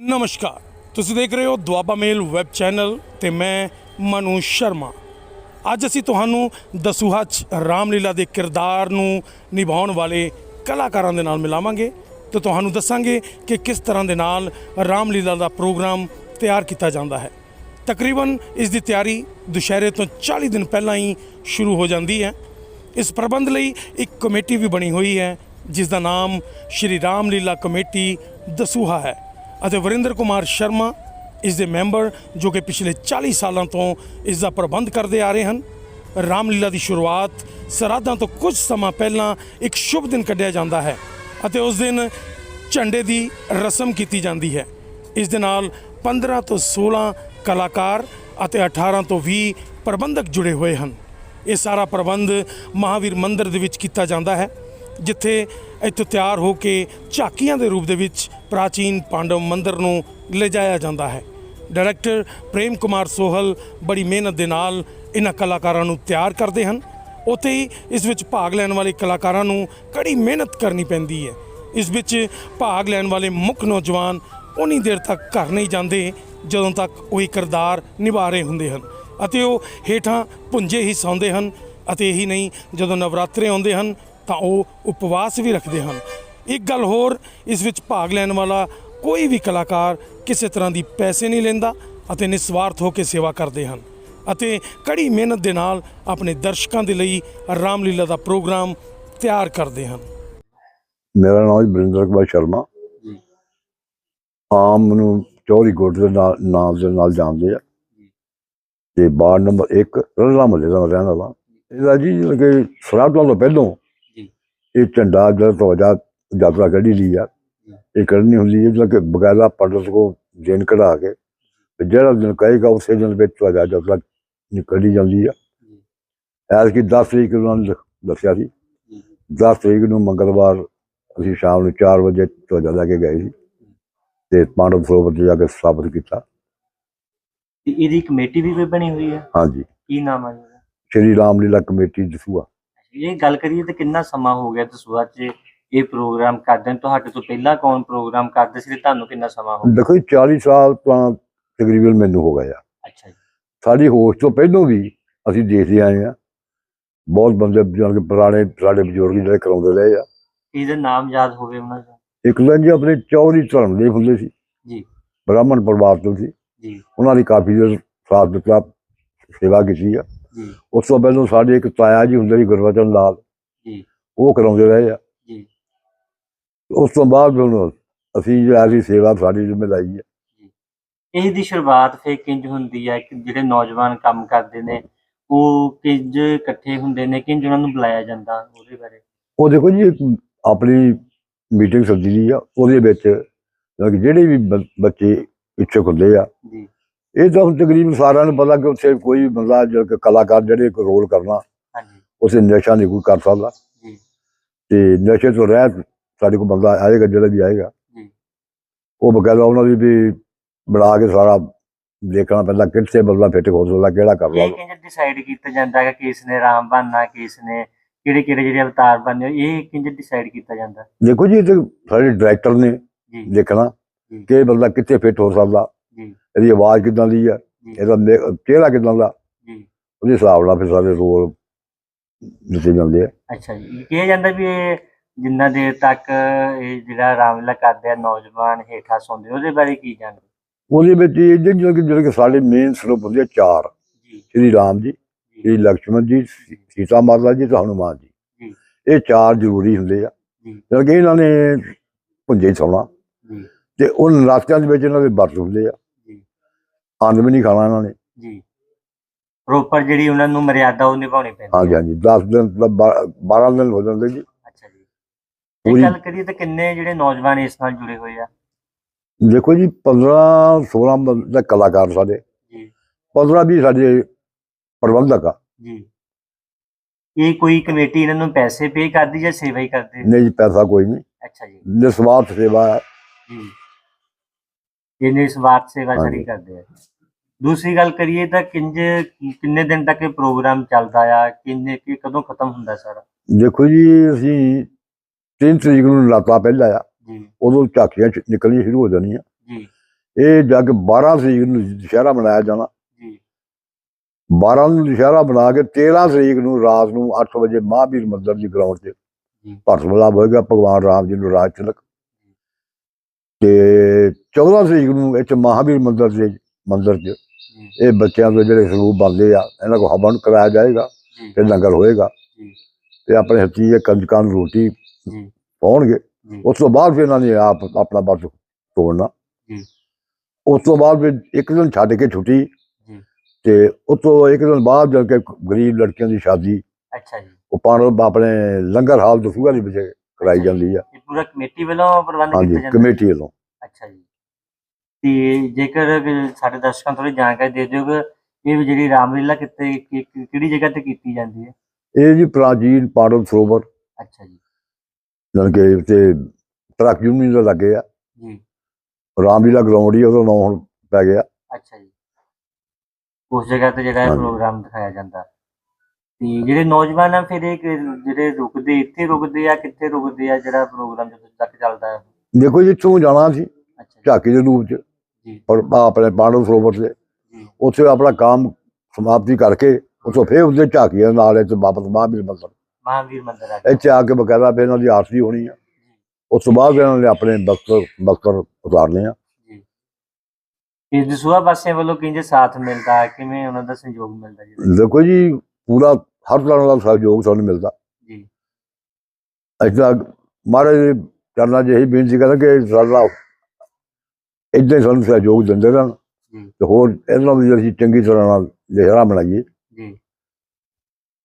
ਨਮਸਕਾਰ। ਤੁਸੀਂ ਦੇਖ ਰਹੇ ਹੋ ਦੁਆਬਾ ਮੇਲ ਵੈਬ ਚੈਨਲ ਤੇ ਮੈਂ ਮਨੂ ਸ਼ਰਮਾ। ਅੱਜ ਅਸੀਂ ਤੁਹਾਨੂੰ ਦਸੂਹਾ 'ਚ ਰਾਮਲੀਲਾ ਦੇ ਕਿਰਦਾਰ ਨੂੰ ਨਿਭਾਉਣ ਵਾਲੇ ਕਲਾਕਾਰਾਂ ਦੇ ਨਾਲ ਮਿਲਾਵਾਂਗੇ ਤੇ ਤੁਹਾਨੂੰ ਦੱਸਾਂਗੇ ਕਿ ਕਿਸ ਤਰ੍ਹਾਂ ਦੇ ਨਾਲ ਰਾਮਲੀਲਾ ਦਾ ਪ੍ਰੋਗਰਾਮ ਤਿਆਰ ਕੀਤਾ ਜਾਂਦਾ ਹੈ। ਤਕਰੀਬਨ ਇਸ ਦੀ ਤਿਆਰੀ ਦੁਸ਼ਹਿਰੇ ਤੋਂ 40 ਦਿਨ ਪਹਿਲਾਂ ਹੀ ਸ਼ੁਰੂ ਹੋ ਜਾਂਦੀ ਹੈ। ਇਸ ਪ੍ਰਬੰਧ ਲਈ ਇੱਕ ਕਮੇਟੀ ਵੀ ਬਣੀ ਹੋਈ ਹੈ ਜਿਸ ਦਾ ਨਾਮ ਸ਼੍ਰੀ ਰਾਮਲੀਲਾ ਕਮੇਟੀ ਦਸੂਹਾ ਹੈ। ਅਤੇ ਵਰਿੰਦਰ ਕੁਮਾਰ ਸ਼ਰਮਾ ਇਸ ਦੇ ਮੈਂਬਰ ਜੋ ਕਿ ਪਿਛਲੇ 40 ਸਾਲਾਂ ਤੋਂ ਇਸ ਦਾ ਪ੍ਰਬੰਧ ਕਰਦੇ ਆ ਰਹੇ ਹਨ। ਰਾਮਲੀਲਾ ਦੀ ਸ਼ੁਰੂਆਤ ਸਰਾਧਾਂ ਤੋਂ ਕੁਝ ਸਮਾਂ ਪਹਿਲਾਂ ਇੱਕ ਸ਼ੁਭ ਦਿਨ ਕੱਢਿਆ ਜਾਂਦਾ ਹੈ ਅਤੇ ਉਸ ਦਿਨ ਝੰਡੇ ਦੀ ਰਸਮ ਕੀਤੀ ਜਾਂਦੀ ਹੈ। ਇਸ ਦੇ ਨਾਲ 15 ਤੋਂ 16 ਕਲਾਕਾਰ ਅਤੇ 18 ਤੋਂ 20 ਪ੍ਰਬੰਧਕ ਜੁੜੇ ਹੋਏ ਹਨ। ਇਹ ਸਾਰਾ ਪ੍ਰਬੰਧ ਮਹਾਵੀਰ ਮੰਦਿਰ ਦੇ ਵਿੱਚ ਕੀਤਾ ਜਾਂਦਾ ਹੈ। ਜਿੱਥੇ ਇੱਥੋਂ ਤਿਆਰ ਹੋ ਕੇ ਝਾਕੀਆਂ ਦੇ ਰੂਪ ਦੇ ਵਿੱਚ ਪ੍ਰਾਚੀਨ ਪਾਂਡਵ ਮੰਦਿਰ ਨੂੰ ਲਿਜਾਇਆ ਜਾਂਦਾ ਹੈ। ਡਾਇਰੈਕਟਰ ਪ੍ਰੇਮ ਕੁਮਾਰ ਸੋਹਲ ਬੜੀ ਮਿਹਨਤ ਦੇ ਨਾਲ ਇਹਨਾਂ ਕਲਾਕਾਰਾਂ ਨੂੰ ਤਿਆਰ ਕਰਦੇ ਹਨ। ਉੱਥੇ ਹੀ ਇਸ ਵਿੱਚ ਭਾਗ ਲੈਣ ਵਾਲੇ ਕਲਾਕਾਰਾਂ ਨੂੰ ਕੜੀ ਮਿਹਨਤ ਕਰਨੀ ਪੈਂਦੀ ਹੈ। ਇਸ ਵਿੱਚ ਭਾਗ ਲੈਣ ਵਾਲੇ ਮੁੱਖ ਨੌਜਵਾਨ ਉਨੀ ਦੇਰ ਤੱਕ ਘਰ ਨਹੀਂ ਜਾਂਦੇ, ਜਦੋਂ ਤੱਕ ਉਹ ਇਹ ਕਿਰਦਾਰ ਨਿਭਾ ਰਹੇ ਹੁੰਦੇ ਹਨ ਅਤੇ ਉਹ ਹੇਠਾਂ ਪੁੰਜੇ ਹੀ ਸੌਂਦੇ ਹਨ ਅਤੇ ਇਹੀ ਨਹੀਂ, ਜਦੋਂ ਨਵਰਾਤਰੇ ਆਉਂਦੇ ਹਨ ਤਾਂ ਉਹ ਉਪਵਾਸ ਵੀ ਰੱਖਦੇ ਹਨ। ਇੱਕ ਗੱਲ ਹੋਰ ਇਸ ਵਿੱਚ ਭਾਗ ਲੈਣ ਵਾਲਾ ਕੋਈ ਵੀ ਕਲਾਕਾਰ ਕਿਸੇ ਤਰ੍ਹਾਂ ਦੀ ਪੈਸੇ ਨਹੀਂ ਲੈਂਦਾ ਅਤੇ ਨਿਸਵਾਰਥ ਹੋ ਕੇ ਸੇਵਾ ਕਰਦੇ ਹਨ ਅਤੇ ਕੜੀ ਮਿਹਨਤ ਦੇ ਨਾਲ ਆਪਣੇ ਦਰਸ਼ਕਾਂ ਦੇ ਲਈ ਰਾਮਲੀਲਾ ਦਾ ਪ੍ਰੋਗਰਾਮ ਤਿਆਰ ਕਰਦੇ ਹਨ। ਮੇਰਾ ਨਾਮ ਹੈ ਬਰਿੰਦਰ ਕੁਮਾਰ ਸ਼ਰਮਾ। ਆਮ ਨੂੰ ਚੌਰੀ ਕੋਟ ਦੇ ਨਾਲ ਨਾਮ ਦੇ ਨਾਲ ਜਾਣਦੇ ਆ। ਤੇ ਵਾਰਡ ਨੰਬਰ 1 ਰਲਾ ਮਹੱਲੇ ਦਾ ਰਹਿਣ ਵਾਲਾ। ਇਹਦਾ ਜੀ ਕਿ ਸਰਾਧਾਂ ਤੋਂ ਪਹਿਲੋਂ। ਇਹ ਝੰਡਾ ਜਿਹੜਾ ਤਵਜਾ ਯਾਤਰਾ ਕੱਢੀ ਲਈ ਆ। ਇਹ ਕਰਨੀ ਹੁੰਦੀ ਹੈ ਜਿਵੇਂ ਕਿ ਬਕਾਇਦਾ ਪੰਡਤ ਕੋ ਦਿਨ ਕਢਾ ਕੇ ਤੇ ਜਿਹੜਾ ਦਿਨ ਕਹੇਗਾ ਉਸੇ ਦਿਨ ਵਿੱਚ ਤਵਜਾ ਯਾਤਰਾ ਨਿਕਲੀ ਜਾਂਦੀ ਆ। ਐਸ ਕੀ 10 ਤਰੀਕ ਨੂੰ ਦੱਸਿਆ ਸੀ। 10 ਤਰੀਕ ਨੂੰ ਮੰਗਲਵਾਰ ਅਸੀਂ ਸ਼ਾਮ ਨੂੰ 4 ਵਜੇ ਤਵਜਾ ਲੈ ਕੇ ਗਏ ਸੀ। ਤੇ ਪਾਂਡਵ ਸਰੋਵਰ 'ਚ ਜਾ ਕੇ ਸਥਾਪਿਤ ਕੀਤਾ। ਤੇ ਇਹਦੀ ਕਮੇਟੀ ਵੀ ਕੋਈ ਬਣੀ ਹੋਈ ਹੈ ਹਾਂਜੀ। ਕੀ ਨਾਮ ਹੈ ਸ਼੍ਰੀ ਰਾਮ ਲੀਲਾ ਕਮੇਟੀ ਦਸੂਆ ਇਹ ਗੱਲ ਕਰੀਏ ਤਾਂ ਕਿੰਨਾ ਸਮਾਂ ਹੋ ਗਿਆ ਦਸੂਆ 'ਚ ਇਹ ਪ੍ਰੋਗਰਾਮ ਕਰਦੇ ਨੂੰ? ਤੁਹਾਡੇ ਤੋਂ ਪਹਿਲਾਂ ਕੌਣ ਪ੍ਰੋਗਰਾਮ ਕਰਦੇ ਸੀ ਤੇ ਤੁਹਾਨੂੰ ਕਿੰਨਾ ਸਮਾਂ ਹੋ ਗਿਆ? ਦੇਖੋ ਜੀ 40 ਸਾਲ ਤਾਂ ਤਕਰੀਬਨ ਮੈਨੂੰ ਹੋ ਗਏ ਆ ਅੱਛਾ ਜੀ। ਸਾਡੀ ਹੋਸ਼ ਤੋਂ ਪਹਿਲਾਂ ਵੀ ਅਸੀਂ ਦੇਖਦੇ ਆਏ ਆ ਬਹੁਤ ਬੰਦੇ ਜਾਨ ਕੇ ਪੁਰਾਣੇ ਸਾਡੇ ਬਜ਼ੁਰਗ ਜਿਹੜੇ ਕਰਾਉਂਦੇ ਰਹੇ ਆ। ਇਹਦਾ ਨਾਮ ਯਾਦ ਹੋਵੇ ਉਹਨਾਂ ਦਾ? ਇੱਕ ਤਾਂ ਜੀ ਆਪਣੇ ਚੌਧਰੀ ਧਰਮ ਦੇ ਹੁੰਦੇ ਸੀ। ਜੀ। ਬ੍ਰਾਹਮਣ ਪਰਿਵਾਰ ਤੋਂ ਸੀ। ਜੀ। ਉਹਨਾਂ ਦੀ ਕਾਫੀ ਸਾਥ ਦਿੱਤਾ ਸੇਵਾ ਕੀਤੀ ਆ। ਉਸ ਤੋਂ ਪਹਿਲਾਂ ਸਾਡੇ ਇੱਕ ਤਾਇਆ ਜੀ ਹੁੰਦੇ ਸੀ ਗੁਰਵਚਨ ਲਾਲ। ਉਹ ਕਰਾਉਂਦੇ ਰਹੇ ਆ। ਉਸ ਤੋਂ ਬਾਅਦ ਹੁਣ ਅਸੀਂ ਜਿਹੜਾ ਸੀ ਸੇਵਾ ਸਾਡੀ ਜ਼ਿੰਮੇਵਾਰੀ ਹੈ ਇਹ ਦੀ ਸ਼ੁਰੂਆਤ ਫੇ ਕਿੰਜ ਹੁੰਦੀ ਹੈ ਕਿ ਜਿਹੜੇ ਨੌਜਵਾਨ ਕੰਮ ਕਰਦੇ ਨੇ ਉਹ ਕਿੰਜ ਇਕੱਠੇ ਹੁੰਦੇ ਨੇ? ਕਿੰਜ ਉਹਨਾਂ ਨੂੰ ਬੁਲਾਇਆ ਜਾਂਦਾ ਉਹਦੇ ਬਾਰੇ? ਉਹ ਦੇਖੋ ਜੀ ਆਪਣੀ ਮੀਟਿੰਗ ਸੱਦੀ ਦੀ ਆ ਉਹਦੇ ਵਿੱਚ ਜਿਹੜੇ ਵੀ ਬੱਚੇ ਇੱਛੁਕ ਹੁੰਦੇ ਆ ਜੀ। ਇਹ ਤਾਂ ਹੁਣ ਤਕਰੀਬਨ ਸਾਰਿਆਂ ਨੂੰ ਪਤਾ ਕਿ ਉੱਥੇ ਕੋਈ ਬੰਦਾ ਜਿਹੜਾ ਕਿ ਕਲਾਕਾਰ ਜਿਹੜੇ ਕੋਈ ਰੋਲ ਕਰਨਾ ਹਾਂਜੀ। ਉਸੇ ਨਸ਼ਾ ਨਹੀਂ ਕੋਈ ਕਰ ਸਕਦਾ। ਜੀ। ਤੇ ਨਸ਼ੇ ਤੋਂ ਰਹਿਤ ਸਾਡੇ ਕੋਲ ਬੰਦਾ ਆਏਗਾ ਜਿਹੜਾ ਵੀ ਆਏਗਾ। ਜੀ। ਉਹ ਬਕਾਇਦਾ ਉਹਨਾਂ ਦੀ ਵੀ ਬਣਾ ਕੇ ਸਾਰਾ ਦੇਖਣਾ ਪੈਂਦਾ ਕਿੱਥੇ ਬੰਦਾ ਫਿੱਟ ਹੋ ਸਕਦਾ ਕਿਹੜਾ ਕਰ ਇਹ ਸਕਦਾ ਕਿੰਜ ਡਿਸਾਈਡ ਕੀਤਾ ਜਾਂਦਾ ਹੈ ਕਿ ਕਿਸ ਨੇ ਰਾਮ ਬਣਨਾ ਕਿਸ ਨੇ ਕਿਹੜੇ ਕਿਹੜੇ ਜਿਹੜੇ ਅਵਤਾਰ ਬਣਨੇ ਇਹ ਕਿੰਜ ਡਿਸਾਈਡ ਕੀਤਾ ਜਾਂਦਾ? ਦੇਖੋ ਜੀ ਇਹ ਤੇ ਸਾਡੇ ਡਾਇਰੈਕਟਰ ਨੇ ਦੇਖਣਾ। ਕਿ ਇਹ ਬੰਦਾ ਕਿੱਥੇ ਫਿੱਟ ਹੋ ਸਕਦਾ। ਇਹਦੀ ਆਵਾਜ਼ ਕਿਦਾਂ ਦੀ ਆ? ਇਹਦਾ ਚਿਹਰਾ ਕਿਦਾਂ ਦਾ? ਉਹਦੇ ਹਿਸਾਬ ਨਾਲ ਫਿਰ ਸਾਰੇ ਰੋਲ ਦਿੱਤੇ ਜਾਂਦੇ ਆ। ਅੱਛਾ ਜੀ। ਕਿਹਾ ਜਾਂਦਾ ਵੀ ਇਹ ਜਿੰਨਾ ਦੇਰ ਤੱਕ ਇਹ ਜਿਹੜਾ ਰਾਮਲੀਲਾ ਕਰਦੇ ਆ ਨੌਜਵਾਨ ਹੇਠਾਂ ਸੌਂਦੇ ਉਹਦੇ ਬਾਰੇ ਕੀ ਜਾਣਦੇ? ਉਹਦੇ ਵਿੱਚ ਇਹ ਜਿਹੜੇ ਕਿ ਜਿਹੜੇ ਕਿ ਸਾਡੇ ਮੇਨ ਸਰੂਪ ਹੁੰਦੇ ਆ ਚਾਰ। ਜੀ। ਸ਼੍ਰੀ ਰਾਮ ਜੀ ਜੀ। ਸ਼੍ਰੀ ਲਕਸ਼ਮਣ ਜੀ ਸੀਤਾ ਮਾਤਾ ਜੀ ਤੇ ਹਨੂਮਾਨ ਜੀ। ਇਹ ਚਾਰ ਜ਼ਰੂਰੀ ਹੁੰਦੇ ਆ। ਜਦ ਕਿ ਇਹਨਾਂ ਨੇ ਪੁੰਜੇ ਹੀ ਸੌਣਾ। ਤੇ ਉਹ ਨਰਾਤਿਆਂ ਦੇ ਵਿੱਚ ਇਹਨਾਂ ਦੇ ਵਰਤ ਹੁੰਦੇ ਆ। ਅੰਨ ਵੀ ਨਹੀਂ ਖਾਣਾ ਇਹਨਾਂ ਨੇ। ਜੀ। ਪ੍ਰੋਪਰ ਜਿਹੜੀ ਉਹਨਾਂ ਨੂੰ ਮਰਿਆਦਾ ਉਹ ਨਿਭਾਉਣੀ ਪੈਂਦੀ ਹਾਂਜੀ ਹਾਂਜੀ। 10 ਦਿਨ 12 ਦਿਨ ਹੋ ਜਾਂਦੇ ਜੀ। ਅੱਛਾ ਜੀ। ਇਹ ਗੱਲ ਕਰੀਏ ਤਾਂ ਕਿੰਨੇ ਜਿਹੜੇ ਨੌਜਵਾਨ ਇਸ ਨਾਲ ਜੁੜੇ ਹੋਏ ਆ? ਦੇਖੋ ਜੀ 15 16 ਬੰਦੇ ਕਲਾਕਾਰ ਸਾਡੇ। ਜੀ। 15 ਵੀ ਸਾਡੇ ਪ੍ਰਬੰਧਕ ਆ। ਜੀ। ਇਹ ਕੋਈ ਕਮੇਟੀ ਇਹਨਾਂ ਨੂੰ ਪੈਸੇ ਪੇ ਕਰਦੀ ਜਾਂ ਸੇਵਾ ਹੀ ਕਰਦੇ ਨਹੀਂ ਜੀ ਪੈਸਾ ਕੋਈ ਨਹੀਂ। ਅੱਛਾ ਜੀ। ਨਿਸਵਾਰਥ ਸੇਵਾ ਹੈ। ਜੀ। ਇਹ ਨਿਸਵਾਰਥ ਸੇਵਾ ਸਾਰੀ। ਕਰਦੇ ਆ। ਦੂਸਰੀ ਗੱਲ ਕਰੀਏ ਤਾਂ ਕਿੰਜ ਕਿੰਨੇ ਦਿਨ ਤੱਕ ਇਹ ਪ੍ਰੋਗਰਾਮ ਚੱਲਦਾ ਆ? ਕਿੰਨੇ ਕਿ ਕਦੋਂ ਖਤਮ ਹੁੰਦਾ ਸਾਰਾ? ਦੇਖੋ ਜੀ ਅਸੀਂ 3 ਤਰੀਕ ਨੂੰ ਲਾਤਾ ਪਹਿਲਾਂ ਆ। ਜੀ। ਉਦੋਂ ਝਾਕੀਆਂ ਨਿਕਲਣੀਆਂ ਸ਼ੁਰੂ ਹੋ ਜਾਣੀਆਂ। ਜੀ। ਇਹ ਜਗ 12 ਤਰੀਕ ਨੂੰ ਦੁਸ਼ਹਿਰਾ ਮਨਾਇਆ ਜਾਣਾ। ਜੀ। 12 ਨੂੰ ਦੁਸ਼ਹਿਰਾ ਬਣਾ ਕੇ 13 ਤਰੀਕ ਨੂੰ ਰਾਤ ਨੂੰ 8 ਵਜੇ ਮਹਾਂਵੀਰ ਮੰਦਿਰ ਦੀ ਗਰਾਊਂਡ 'ਚ ਜੀ। ਭਰਤ ਮਿਲਾਪ ਹੋਏਗਾ ਭਗਵਾਨ ਰਾਮ ਜੀ ਨੂੰ ਰਾਜ ਤਿਲਕ। ਤੇ 14 ਤਰੀਕ ਨੂੰ ਇੱਥੇ ਮਹਾਂਵੀਰ ਮੰਦਿਰ ਦੇ ਮੰਦਿਰ 'ਚ ਇਹ ਬੱਚਿਆਂ ਦੇ ਜਿਹੜੇ ਸਰੂਪ ਬਣਦੇ ਆ ਇਹਨਾਂ ਕੋਲ ਹਵਨ ਕਰਾਇਆ ਜਾਏਗਾ ਤੇ ਲੰਗਰ ਹੋਏਗਾ। ਤੇ ਆਪਣੇ ਹੱਥੀਂ ਇਹ ਕੰਜਕਾਂ ਨੂੰ ਰੋਟੀ ਪਾਉਣਗੇ। ਉਸ ਤੋਂ ਬਾਅਦ ਫਿਰ ਇਹਨਾਂ ਨੇ ਆਪ ਆਪਣਾ ਵਰਤ ਤੋੜਨਾ। ਉਸ ਤੋਂ ਬਾਅਦ ਫਿਰ ਇੱਕ ਦਿਨ ਛੱਡ ਕੇ ਛੁੱਟੀ। ਤੇ ਉਸ ਤੋਂ ਇੱਕ ਦਿਨ ਬਾਅਦ ਜਾ ਕੇ ਗਰੀਬ ਲੜਕੀਆਂ ਦੀ ਸ਼ਾਦੀ ਅੱਛਾ ਜੀ। ਉਹ ਪਾਣ ਆਪਣੇ ਲੰਗਰ ਹਾਲ ਦਸੂਗਾ ਦੇ ਵਿੱਚ ਕਰਾਈ। ਜਾਂਦੀ ਆ। ਪੂਰਾ ਕਮੇਟੀ ਵੱਲੋਂ ਪ੍ਰਬੰਧ ਹਾਂਜੀ ਕੀਤਾ ਜਾਂਦਾ ਕਮੇਟੀ ਵੱਲੋਂ। ਅੱਛਾ ਜੀ। ਤੇ ਜੇਕਰ ਸਾਡੇ ਦਰਸ਼ਕਾਂ ਥੋੜੀ ਜਾਣਕਾਰੀ ਦੇ ਦਿਓ ਕਿ ਇਹ ਜਿਹੜੀ ਰਾਮਲੀਲਾ ਕਿੱਥੇ ਕਿ- ਕਿ- ਕਿਹੜੀ ਜਗ੍ਹਾ ਤੇ ਕੀਤੀ ਜਾਂਦੀ ਹੈ? ਇਹ ਜੀ ਪ੍ਰਾਚੀਨ ਪਾੜਵ ਸਰੋਵਰ। ਅੱਛਾ ਜੀ। ਜਾਣੀ ਕਿ ਤੇ ਟਰੱਕ ਯੂਨੀਅਨ ਦਾ ਲੱਗੇ ਆ। ਜੀ। ਰਾਮਲੀਲਾ ਗਰਾਊਂਡ ਹੀ ਉਹਦਾ ਨਾਮ ਹੁਣ ਪੈ ਗਿਆ। ਅੱਛਾ ਜੀ। ਉਸ ਜਗ੍ਹਾ ਤੇ ਜਿਹੜਾ ਇਹ ਹਾਂਜੀ। ਪ੍ਰੋਗਰਾਮ ਦਿਖਾਇਆ ਜਾਂਦਾ। ਤੇ ਜਿਹੜੇ ਨੌਜਵਾਨ ਆ ਫਿਰ ਇਹ ਕਿ ਜਿਹੜੇ ਰੁਕਦੇ ਇੱਥੇ ਰੁਕਦੇ ਆ ਕਿੱਥੇ ਰੁਕਦੇ ਆ ਜਿਹੜਾ ਪ੍ਰੋਗਰਾਮ ਜਦੋਂ ਤੱਕ ਚੱਲਦਾ ਹੈ? ਦੇਖੋ ਜਿੱਥੋਂ ਜਾਣਾ ਸੀ ਅੱਛਾ ਝਾਕੀ ਦੇ ਰੂਪ ਚ। ਪਰ ਆਪਣੇ ਪਾਂਡਵ ਸਰੋਵਰ ਤੇ। ਉੱਥੇ ਆਪਣਾ ਕੰਮ ਸਮਾਪਤੀ ਕਰਕੇ ਉੱਥੋਂ ਫੇਰ ਉਹਦੇ ਝਾਕੀਆਂ ਨਾਲ ਇੱਥੇ ਵਾਪਸ ਮਹਾਂਵੀਰ ਮੰਦਰ। ਮਹਾਵੀਰ ਮੰਦਿਰ ਆ ਇੱਥੇ ਆ ਕੇ ਬਕਾਇਦਾ ਫਿਰ ਇਹਨਾਂ ਦੀ ਆਰਤੀ ਹੋਣੀ ਆ। ਉਸ ਤੋਂ ਬਾਅਦ ਇਹਨਾਂ ਨੇ ਆਪਣੇ ਬਖਤਰ ਬਖਤਰ ਉਤਾਰਨੇ ਆ। ਇਸ ਦਸੂਆ ਪਾਸੇ ਵੱਲੋਂ ਕਿੰਜ ਸਾਥ ਮਿਲਦਾ ਕਿਵੇਂ ਉਹਨਾਂ ਦਾ ਸਹਿਯੋਗ ਮਿਲਦਾ ਜੀ? ਦੇਖੋ ਜੀ ਪੂਰਾ ਹਰ ਤਰ੍ਹਾਂ ਦਾ ਸਹਿਯੋਗ ਸਾਨੂੰ ਮਿਲਦਾ। ਜੀ। ਇੱਦਾਂ ਮਹਾਰਾਜ ਦੇ ਚਰਨਾਂ ਇਹੀ ਬੇਨਤੀ ਕਰਾਂ ਕਿ ਸਾਡਾ ਇੱਦਾਂ ਹੀ ਸਾਨੂੰ ਸਹਿਯੋਗ ਦਿੰਦੇ ਰਹਿਣ ਤੇ ਹੋਰ ਇਹਨਾਂ ਨੂੰ ਅਸੀਂ ਚੰਗੀ ਤਰ੍ਹਾਂ ਨਾਲ ਲਿਹਰਾ ਬਣਾਈਏ। ਜੀ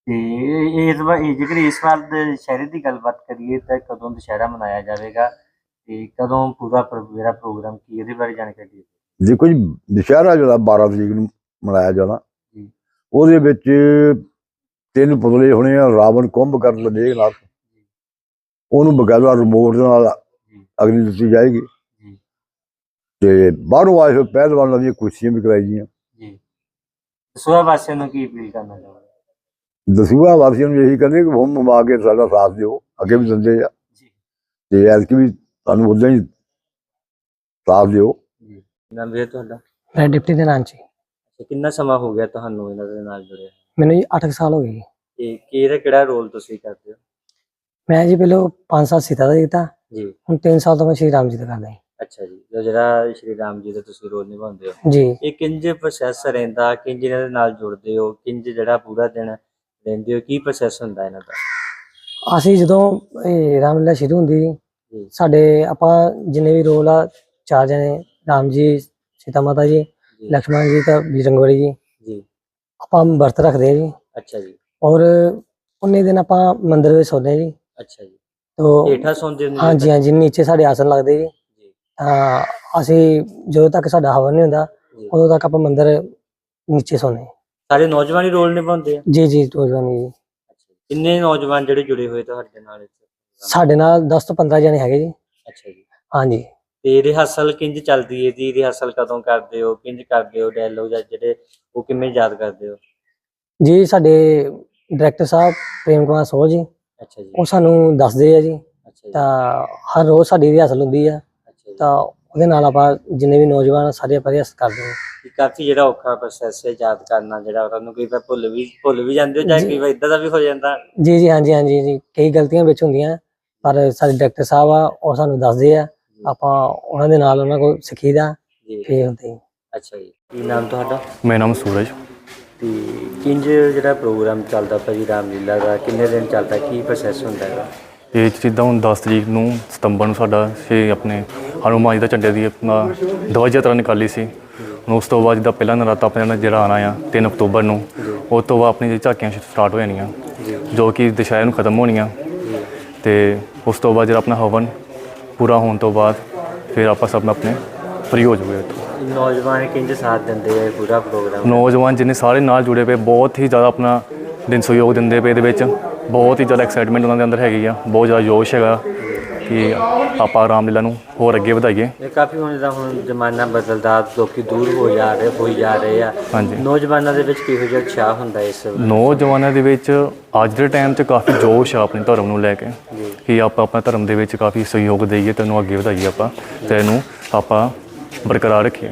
ਤੇ ਇਸ ਵਾਰ ਇਹ ਜੇਕਰ ਇਸ ਵਾਰ ਦੇ ਦੁਸ਼ਹਿਰੇ ਦੀ ਗੱਲਬਾਤ ਕਰੀਏ ਤਾਂ ਕਦੋਂ ਦੁਸ਼ਹਿਰਾ ਮਨਾਇਆ ਜਾਵੇਗਾ ਤੇ ਕਦੋਂ ਪੂਰਾ ਜਿਹੜਾ ਪ੍ਰੋਗਰਾਮ ਕੀ ਇਹਦੇ ਬਾਰੇ ਜਾਣਕਾਰੀ ਦਿਓ। ਦੇਖੋ ਜੀ ਦੁਸ਼ਹਿਰਾ ਜਿਹੜਾ 12 ਤਰੀਕ ਨੂੰ ਮਨਾਇਆ ਜਾਣਾ। ਉਹਦੇ ਵਿੱਚ ਤਿੰਨ ਪੁਤਲੇ ਹੋਣੇ ਆ ਰਾਵਣ ਕੁੰਭ ਕਰਨ ਲੱਗੇ ਨਾਲ। ਉਹਨੂੰ ਬਕਾਇਦਾ ਰਿਮੋਟ ਦੇ ਨਾਲ ਅਗਨੀ ਦਿੱਤੀ ਜਾਏਗੀ। ਤੇ ਬਾਹਰੋਂ ਆਏ ਹੋਏ ਪਹਿਲਵਾਨਾਂ ਦੀਆਂ ਕੁਰਸੀਆਂ ਵੀ ਕਰਾਈ ਗਈਆਂ। ਜੀ। ਦਸੂਆ ਵਾਸੀਆਂ ਨੂੰ ਕੀ ਅਪੀਲ ਕਰਨਾ ਚਾਹੁੰਦੇ ਦਸੂਆ ਵਾਸੀਆਂ ਨੂੰ ਇਹੀ ਕਹਿੰਦੇ ਕਿ ਹੁਮ ਮਾ ਕੇ ਸਾਡਾ ਸਾਥ ਦਿਓ ਅੱਗੇ ਵੀ ਦਿੰਦੇ ਆ। ਜੀ। ਤੇ ਐਤਕੀ ਵੀ ਤੁਹਾਨੂੰ ਉਦਾਂ ਹੀ ਸਾਥ ਦਿਓ। ਜੀ। ਨਾਮ ਵੀ ਹੈ ਤੁਹਾਡਾ? ਮੈਂ ਡਿਪਟੀ ਦੇ ਨਾਂ 'ਚ ਜੀ। ਅੱਛਾ, ਕਿੰਨਾ ਸਮਾਂ ਹੋ ਗਿਆ ਤੁਹਾਨੂੰ ਇਹਨਾਂ ਦੇ ਨਾਲ ਜੁੜੇ ਮੈਨੂੰ ਜੀ 8 ਸਾਲ ਹੋ ਗਏ ਜੀ। ਤੇ ਕਿਹੜਾ ਕਿਹੜਾ ਰੋਲ ਤੁਸੀਂ ਕਰਦੇ ਹੋ? ਮੈਂ ਜੀ ਪਹਿਲਾਂ 5 ਸਾਲ ਸੀਤਾ ਦਾ ਕੀਤਾ। ਜੀ। ਹੁਣ 3 ਸਾਲ ਤੋਂ ਮੈਂ ਸ਼੍ਰੀ ਰਾਮ ਜੀ ਦਾ ਕਰਦਾ ਜੀ। ਅੱਛਾ ਜੀ ਜੋ ਜਿਹੜਾ ਸ਼੍ਰੀ ਰਾਮ ਜੀ ਦਾ ਤੁਸੀਂ ਰੋਲ ਨਿਭਾਉਂਦੇ ਹੋ। ਜੀ। ਇਹ ਕਿੰਜ ਪ੍ਰੋਸੈਸ ਰਹਿੰਦਾ ਕਿੰਜ ਇਹਨਾਂ ਦੇ ਨਾਲ ਜੁੜਦੇ ਹੋ ਕਿੰਜ ਜਿਹੜਾ ਪੂਰਾ ਦਿਨ ਰਹਿੰਦੇ ਹੋ ਕੀ ਪ੍ਰੋਸੈਸ ਹੁੰਦਾ ਇਹਨਾਂ ਦਾ? ਅਸੀਂ ਜਦੋਂ ਇਹ ਰਾਮਲੀਲਾ ਸ਼ੁਰੂ ਹੁੰਦੀ ਜੀ। ਸਾਡੇ ਆਪਾਂ ਜਿੰਨੇ ਵੀ ਰੋਲ ਆ ਚਾਰ ਜਣੇ ਰਾਮ ਜੀ ਸੀਤਾ ਮਾਤਾ ਜੀ ਜੀ। ਜੀ ਤਾਂ ਬਜਰੰਗਵਲੀ ਜੀ ਜੀ। ਆਪਾਂ ਵਰਤ ਰੱਖਦੇ ਆ ਜੀ। ਅੱਛਾ ਜੀ। ਔਰ ਉਨੇ ਦਿਨ ਆਪਾਂ ਮੰਦਿਰ ਵਿੱਚ ਸੌਂਦੇ ਆ ਜੀ। ਅੱਛਾ ਜੀ। ਤੋਂ ਹੇਠਾਂ ਸੌਂਦੇ ਹੁੰਦੇ ਹੋ ਹਾਂਜੀ ਹਾਂਜੀ ਨੀਚੇ ਸਾਡੇ ਆਸਨ ਲੱਗਦੇ ਜੀ। ਅਸੀਂ ਜਦੋਂ ਤੱਕ ਸਾਡਾ ਹਵਨ ਨਹੀਂ ਹੁੰਦਾ ਉਦੋਂ ਤੱਕ ਆਪਾਂ ਮੰਦਿਰ ਨੀਚੇ ਸੌਂਦੇ। ਸਾਰੇ ਨੌਜਵਾਨ ਹੀ ਰੋਲ ਨਿਭਾਉਂਦੇ ਆ? ਜੀ ਜੀ ਰੋਜ਼ਾਨਾ ਜੀ। ਕਿੰਨੇ ਨੌਜਵਾਨ ਜਿਹੜੇ ਜੁੜੇ ਹੋਏ ਤੁਹਾਡੇ ਨਾਲ ਇੱਥੇ? ਸਾਡੇ ਨਾਲ 10 ਤੋਂ 15 ਜਣੇ ਹੈਗੇ ਜੀ। ਅੱਛਾ ਜੀ। ਹਾਂਜੀ। ਤੇ ਰਿਹਰਸਲ ਕਿੰਜ ਚੱਲਦੀ ਹੈ ਜੀ? ਰਿਹਰਸਲ ਕਦੋਂ ਕਰਦੇ ਹੋ? ਕਿੰਜ ਕਰਦੇ ਹੋ ਡਾਇਲੋਗ ਜਾਂ ਜਿਹੜੇ ਉਹ ਕਿਵੇਂ ਯਾਦ ਕਰਦੇ ਹੋ? ਜੀ ਸਾਡੇ ਡਾਇਰੈਕਟਰ ਸਾਹਿਬ ਪ੍ਰੇਮ ਕੁਮਾਰ ਸੋਹ ਜੀ ਅੱਛਾ ਜੀ। ਉਹ ਸਾਨੂੰ ਦੱਸਦੇ ਆ ਜੀ। ਅੱਛਾ ਜੀ। ਤਾਂ ਹਰ ਰੋਜ਼ ਸਾਡੀ ਰਿਹਰਸਲ ਹੁੰਦੀ ਆ। ਤਾਂ ਉਹਦੇ ਨਾਲ ਆਪਾਂ ਜਿੰਨੇ ਵੀ ਨੌਜਵਾਨ ਆ, ਸਾਰੇ ਆਪਾਂ ਰਿਹਰਸਲ ਕਰਦੇ ਹਾਂ। ਕਿ ਕਾਫੀ ਜਿਹੜਾ ਔਖਾ ਪ੍ਰੋਸੈਸ ਹੈ ਯਾਦ ਕਰਨਾ ਜਿਹੜਾ ਉਹਨਾਂ ਨੂੰ ਕਈ ਵਾਰ ਭੁੱਲ ਵੀ ਭੁੱਲ ਵੀ ਜਾਂਦੇ ਹੋ ਜਾਂ ਜੀ। ਕਈ ਵਾਰ ਇਦਾਂ ਦਾ ਵੀ ਹੋ ਜਾਂਦਾ? ਜੀ ਜੀ ਹਾਂਜੀ ਹਾਂਜੀ ਜੀ। ਕਈ ਗਲਤੀਆਂ ਵਿੱਚ ਹੁੰਦੀਆਂ ਪਰ ਸਾਡੇ ਡਾਇਰੈਕਟਰ ਸਾਹਿਬ ਆ ਉਹ ਸਾਨੂੰ ਦੱਸਦੇ ਆ। ਆਪਾਂ ਉਹਨਾਂ ਦੇ ਨਾਲ ਉਹਨਾਂ ਕੋਲ ਸਿੱਖੀਦਾ ਜੀ। ਫੇਰ ਹੁੰਦੇ। ਜੀ। ਅੱਛਾ ਜੀ। ਕੀ ਨਾਮ ਤੁਹਾਡਾ? ਮੇਰਾ ਨਾਮ ਸੂਰਜ। ਤੇ ਕਿੰਜ ਜਿਹੜਾ ਪ੍ਰੋਗਰਾਮ ਚੱਲਦਾ ਭਾਜੀ ਰਾਮਲੀਲਾ ਦਾ ਕਿੰਨੇ ਦਿਨ ਚੱਲਦਾ ਕੀ ਪ੍ਰੋਸੈਸ ਹੁੰਦਾ ਹੈਗਾ? ਇਹ ਜਿੱਦਾਂ ਹੁਣ 10 ਤਰੀਕ ਨੂੰ ਸਤੰਬਰ ਨੂੰ ਸਾਡਾ ਛੇ ਆਪਣੇ ਹਨੂੰਮਾਨ ਜੀ ਦਾ ਝੰਡੇ ਦੀ ਆਪਣਾ ਦਵਾਈ ਯਾਤਰਾ ਨਿਕਾਲੀ ਸੀ। ਹੁਣ ਉਸ ਤੋਂ ਬਾਅਦ ਜਿੱਦਾਂ ਪਹਿਲਾ ਨਰਾਤਾ ਆਪਣੇ ਨਾਲ ਜਿਹੜਾ ਆਣਾ ਆ 3 ਅਕਤੂਬਰ ਨੂੰ ਉਸ ਤੋਂ ਬਾਅਦ ਆਪਣੀ ਜਿਹੜੀ ਝਾਕੀਆਂ ਸਟਾਰਟ ਹੋ ਜਾਣੀਆਂ ਜੋ ਕਿ ਦੁਸ਼ਹਿਰੇ ਨੂੰ ਖਤਮ ਹੋਣੀਆਂ। ਤੇ ਉਸ ਤੋਂ ਬਾਅਦ ਜਿਹੜਾ ਆਪਣਾ ਹਵਨ ਪੂਰਾ ਹੋਣ ਤੋਂ ਬਾਅਦ ਫਿਰ ਆਪਾਂ ਸਭ ਆਪਣੇ ਫ੍ਰੀ ਹੋ ਜਾਊਗੇ ਨੌਜਵਾਨ ਕਿੰਜ ਸਾਥ ਦਿੰਦੇ ਆ ਪੂਰਾ ਪ੍ਰੋਗਰਾਮ ਨੌਜਵਾਨ ਜਿੰਨੇ ਸਾਰੇ ਨਾਲ ਜੁੜੇ ਪਏ ਬਹੁਤ ਹੀ ਜ਼ਿਆਦਾ ਆਪਣਾ ਦਿਨ ਸਹਿਯੋਗ ਦਿੰਦੇ ਪਏ ਇਹਦੇ ਵਿੱਚ। ਬਹੁਤ ਹੀ ਜ਼ਿਆਦਾ ਐਕਸਾਈਟਮੈਂਟ ਉਹਨਾਂ ਦੇ ਅੰਦਰ ਹੈਗੀ ਆ ਬਹੁਤ ਜ਼ਿਆਦਾ ਜੋਸ਼ ਹੈਗਾ। ਕਿ ਆਪਾਂ ਰਾਮਲੀਲਾ ਨੂੰ ਹੋਰ ਅੱਗੇ ਵਧਾਈਏ। ਇਹ ਕਾਫੀ ਹੁਣ ਜਿੱਦਾਂ ਹੁਣ ਜ਼ਮਾਨਾ ਬਦਲਦਾ ਲੋਕੀ ਦੂਰ ਹੋ ਜਾ ਰਹੇ ਹੋਈ ਜਾ ਰਹੇ ਆ। ਹਾਂਜੀ। ਨੌਜਵਾਨਾਂ ਦੇ ਵਿੱਚ ਕਿਹੋ ਜਿਹਾ ਉਤਸ਼ਾਹ ਹੁੰਦਾ ਇਸ ਨੌਜਵਾਨਾਂ ਦੇ ਵਿੱਚ ਅੱਜ ਦੇ ਟਾਈਮ 'ਚ ਕਾਫੀ ਜੋਸ਼ ਆ ਆਪਣੇ ਧਰਮ ਨੂੰ ਲੈ ਕੇ। ਕਿ ਆਪਾਂ ਆਪਣਾ ਧਰਮ ਦੇ ਵਿੱਚ ਕਾਫੀ ਸਹਿਯੋਗ ਦੇਈਏ ਤੇ ਇਹਨੂੰ ਅੱਗੇ ਵਧਾਈਏ ਆਪਾਂ ਤੇ ਇਹਨੂੰ ਆਪਾਂ ਬਰਕਰਾਰ ਰੱਖੀਏ।